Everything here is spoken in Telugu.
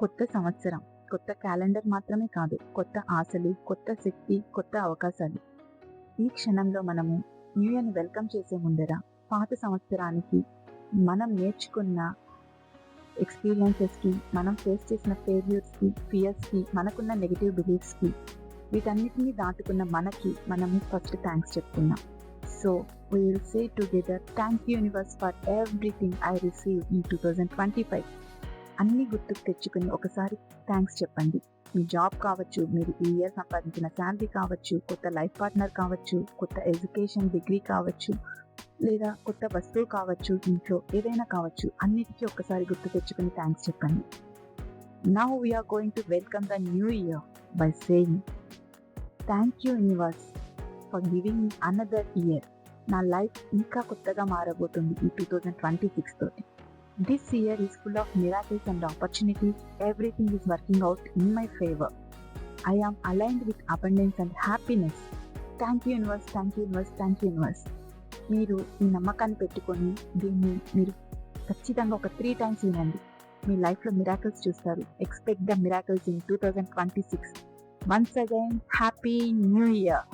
కొత్త సంవత్సరం కొత్త క్యాలెండర్ మాత్రమే కాదు కొత్త ఆశలు కొత్త శక్తి కొత్త అవకాశాలు. ఈ క్షణంలో మనము న్యూ ఇయర్ని వెల్కమ్ చేసే ముందర పాత సంవత్సరానికి మనం నేర్చుకున్న ఎక్స్పీరియన్సెస్కి మనం ఫేస్ చేసిన ఫెయిల్యూర్స్కి ఫియర్స్కి మనకున్న నెగిటివ్ బిలీఫ్స్కి వీటన్నిటిని దాటుకున్న మనకి మనము ఫస్ట్ థ్యాంక్స్ చెప్తున్నాం. So we will say together thank you universe for everything I receive in two thousand twenty five అన్ని గుర్తుకు తెచ్చుకుని ఒకసారి థ్యాంక్స్ చెప్పండి. మీ జాబ్ కావచ్చు మీరు ఈ ఇయర్ సంపాదించిన శాలరీ కావచ్చు కొత్త లైఫ్ పార్ట్నర్ కావచ్చు కొత్త ఎడ్యుకేషన్ డిగ్రీ కావచ్చు లేదా కొత్త వస్తువు కావచ్చు ఇంట్లో ఏదైనా కావచ్చు అన్నిటికీ ఒక్కసారి గుర్తు తెచ్చుకుని థ్యాంక్స్ చెప్పండి. Now we are going to welcome the new year by saying thank you universe for giving me another year నా లైఫ్ ఇంకా కొత్తగా మారబోతుంది ఈ టూ థౌజండ్ ట్వంటీ సిక్స్ తోటి. This year is full of miracles and opportunities everything is working out in my favour I am aligned with abundance and happiness thank you universe thank you universe thank you universe మీరు ఈ నమ్మకాన్ని పెట్టుకొని దీన్ని మీరు ఖచ్చితంగా ఒక త్రీ టైమ్స్ వినండి. మీ లైఫ్లో మిరాకిల్స్ చూస్తారు. Expect the miracles in two thousand twenty six once again happy new year